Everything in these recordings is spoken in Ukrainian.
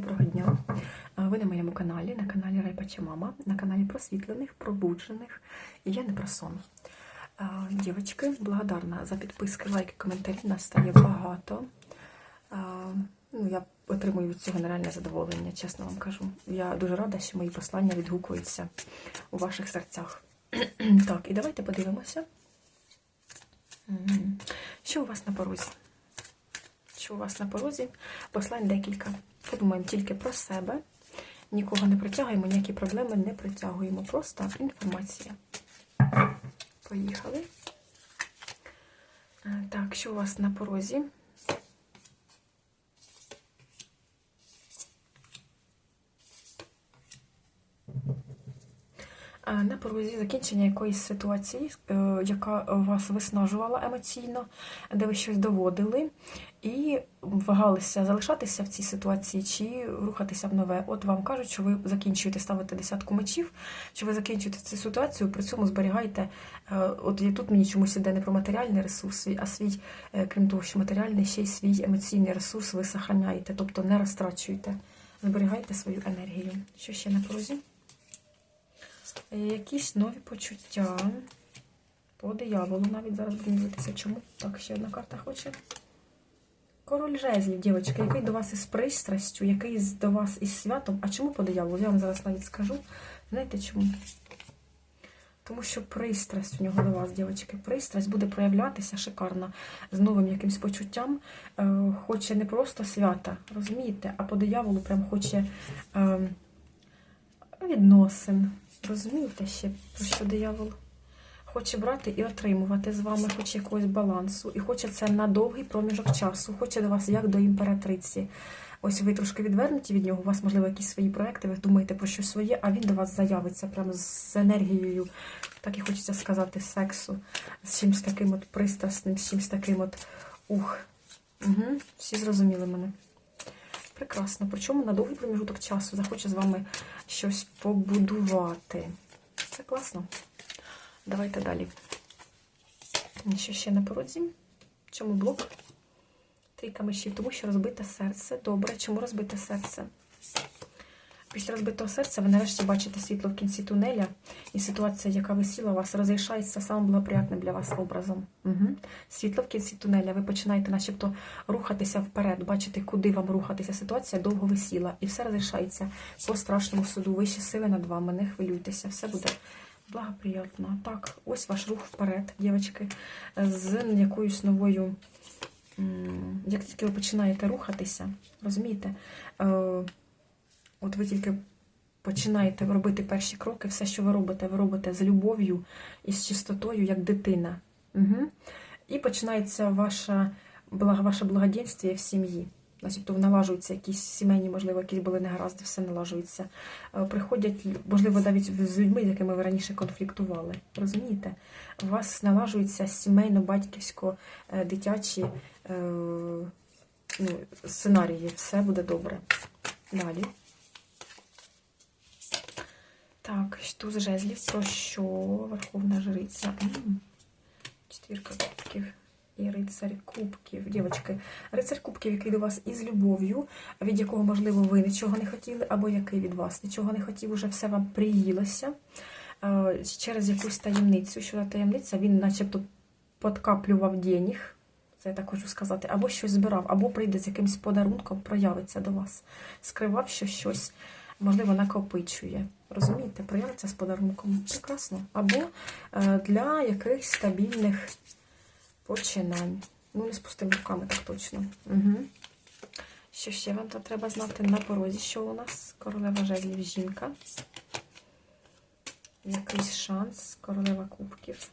Доброго дня! Ви на моєму каналі, на каналі Райпача Мама, на каналі просвітлених, пробуджених. І я не про сон. Дівочки, благодарна за підписки, лайки, коментарі. Нас стає багато. Ну, я отримую від цього нереальне задоволення, чесно вам кажу. Я дуже рада, що мої послання відгукуються у ваших серцях. Так, і давайте подивимося, що у вас на порозі. Що у вас на порозі? Послань декілька. Подумаємо тільки про себе. Нікого не притягуємо, ніякі проблеми не притягуємо. Просто інформація. Поїхали. Е, Так, що у вас на порозі? Е, На порозі закінчення якоїсь ситуації, е, яка вас виснажувала емоційно, де ви щось доводили, і вагалися залишатися в цій ситуації чи рухатися в нове. От вам кажуть, що ви закінчуєте ставити десятку мечів, що ви закінчуєте цю ситуацію, при цьому зберігаєте. е, От і тут мені чомусь іде не про матеріальний ресурс, а свій, е, крім того, що матеріальний, ще й свій емоційний ресурс ви сохраняєте, тобто не розтрачуєте, зберігайте свою енергію. Що ще на порозі? Е, Якісь нові почуття. По дияволу навіть зараз будемо дивитися, чому. Так, ще одна карта хоче. Король жезлів, дівчатки, який до вас із пристрастю, який до вас із святом. А чому по дияволу? Я вам зараз навіть скажу. Знаєте чому? Тому що пристрасть у нього до вас, дівчатки, пристрасть буде проявлятися шикарно з новим якимсь почуттям. Е, хоче не просто свята, розумієте, а по дияволу прям хоче е, відносин. Розумієте ще, про що диявол? Хоче брати і отримувати з вами, хоче якогось балансу, і хоче це на довгий проміжок часу, хоче до вас як до імператриці. Ось ви трошки відвернуті від нього, у вас, можливо, якісь свої проекти, ви думаєте про щось своє, а він до вас заявиться прямо з енергією, так і хочеться сказати, сексу, з чимось таким от пристрасним, з чимось таким от ух. Угу. Всі зрозуміли мене. Прекрасно. Причому на довгий проміжуток часу захоче з вами щось побудувати. Це класно. Давайте далі. Що ще на порозі? Чому блок? Трійка мечів, тому що розбите серце. Добре, чому розбите серце? Після розбитого серця ви нарешті бачите світло в кінці тунеля, і ситуація, яка висіла у вас, розрішається самим благоприятним для вас образом. Угу. Світло в кінці тунеля, ви починаєте начебто рухатися вперед, бачите, куди вам рухатися. Ситуація довго висіла, і все розрішається по страшному суду. Вищі сили над вами, не хвилюйтеся, все буде благоприятно. Так, ось ваш рух вперед, дівчатки, з якоюсь новою. Як тільки ви починаєте рухатися, розумієте? Е, От ви тільки починаєте робити перші кроки, все, що ви робите, ви робите з любов'ю і з чистотою, як дитина. Угу. І починається ваша, ваше благоденствие в сім'ї. Тобто налажуються якісь сімейні, можливо, якісь були негаразди, все налажується. Е, Приходять, можливо, навіть з людьми, з якими ви раніше конфліктували. Розумієте? У вас налажуються сімейно-батьківсько-дитячі е, ну, сценарії. Все буде добре. Далі. Так, туз жезлів, про що Верховна Жриця. М, Четвірка кубків і рицарь кубків. Дівчатки, рицарь кубків, який до вас із любов'ю, від якого, можливо, ви нічого не хотіли, або який від вас нічого не хотів, уже все вам приїлося. Е, Через якусь таємницю. Що за таємниця, він начебто подкаплював денег. Це я так хочу сказати, або щось збирав, або прийде з якимось подарунком, проявиться до вас. Скривав, що щось, можливо, накопичує. Розумієте, проявиться з подарунком. Прекрасно. Або е, для якихось стабільних починань. Ну, не з пустими руками, так точно. Угу. Що ще вам тут треба знати на порозі, що у нас? Королева жезлів жінка. Якийсь шанс, королева кубків.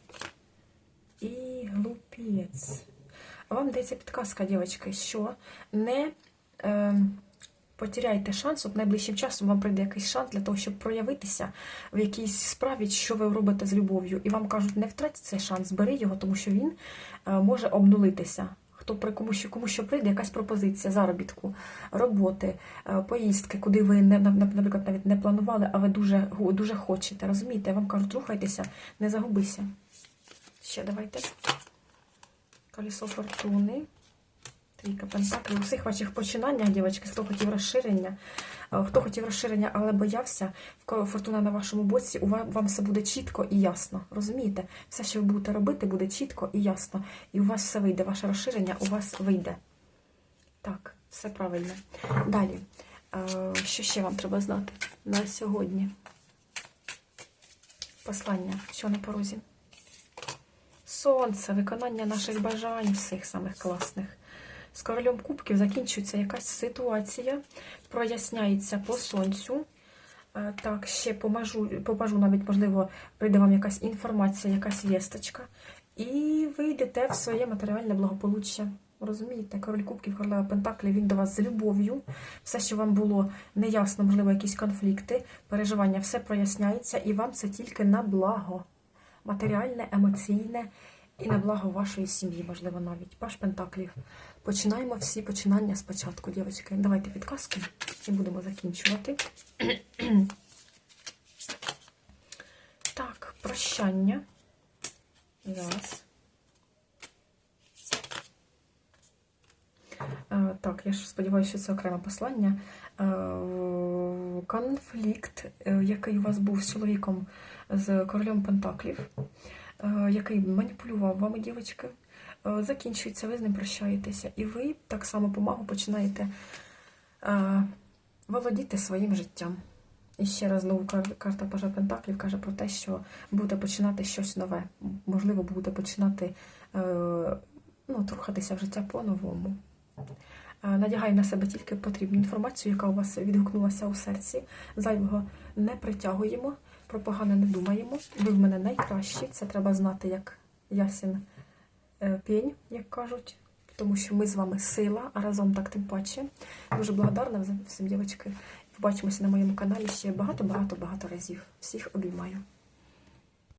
І глупець. Вам дається підказка, дівчатки, що не е, потеряйте шанс, от найближчим часом вам прийде якийсь шанс для того, щоб проявитися в якійсь справі, що ви робите з любов'ю. І вам кажуть, не втратьте цей шанс, бери його, тому що він е, може обнулитися. Хто при кому що, кому що прийде, якась пропозиція заробітку, роботи, е, поїздки, куди ви не наприклад навіть не планували, а ви дуже дуже хочете. Розумієте? Вам кажуть, рухайтеся, не загубися. Ще давайте. Колесо фортуни. Трійка пентаклів. У всіх ваших починаннях, дівчатки, хто хотів розширення, е, хто хотів розширення, але боявся, фортуна на вашому боці, вам все буде чітко і ясно. Розумієте? Все, що ви будете робити, буде чітко і ясно. І у вас все вийде. Ваше розширення у вас вийде. Так, все правильно. Далі. Е, Що ще вам треба знати на сьогодні? Послання, що на порозі? Сонце, виконання наших бажань, всіх самих класних. З королем кубків закінчується якась ситуація, проясняється по сонцю. Е, Так, ще помажу, побажу, навіть, можливо, прийде вам якась інформація, якась вісточка. І ви йдете в своє матеріальне благополуччя. Розумієте, король кубків, королева Пентаклів, він до вас з любов'ю. Все, що вам було неясно, можливо, якісь конфлікти, переживання, все проясняється, і вам це тільки на благо. Матеріальне, емоційне і на благо вашої сім'ї, можливо, навіть. Паш Пентаклів. Починаємо всі починання спочатку, дівчатки. Давайте підказки і будемо закінчувати. Так, прощання. Раз. Е, Так, я ж сподіваюся, що це окреме послання. Е, Конфлікт, е, який у вас був з чоловіком з королем Пентаклів, який маніпулював вами, дівчатки, е, закінчується, ви з ним прощаєтеся. І ви так само помагу починаєте е, володіти своїм життям. І ще раз знову карта Пажа Пентаклів каже про те, що будете починати щось нове. Можливо, будете починати е, ну, рухатися в життя по-новому. Е, Надягай на себе тільки потрібну інформацію, яка у вас відгукнулася у серці. Зайвого не притягуємо, про погане не думаємо. Ви в мене найкращі. Це треба знати, як ясен е, пень, як кажуть. Тому що ми з вами сила, а разом так тим паче. Дуже благодарна всім, дівчатки. Побачимося на моєму каналі ще багато-багато-багато разів. Всіх обіймаю.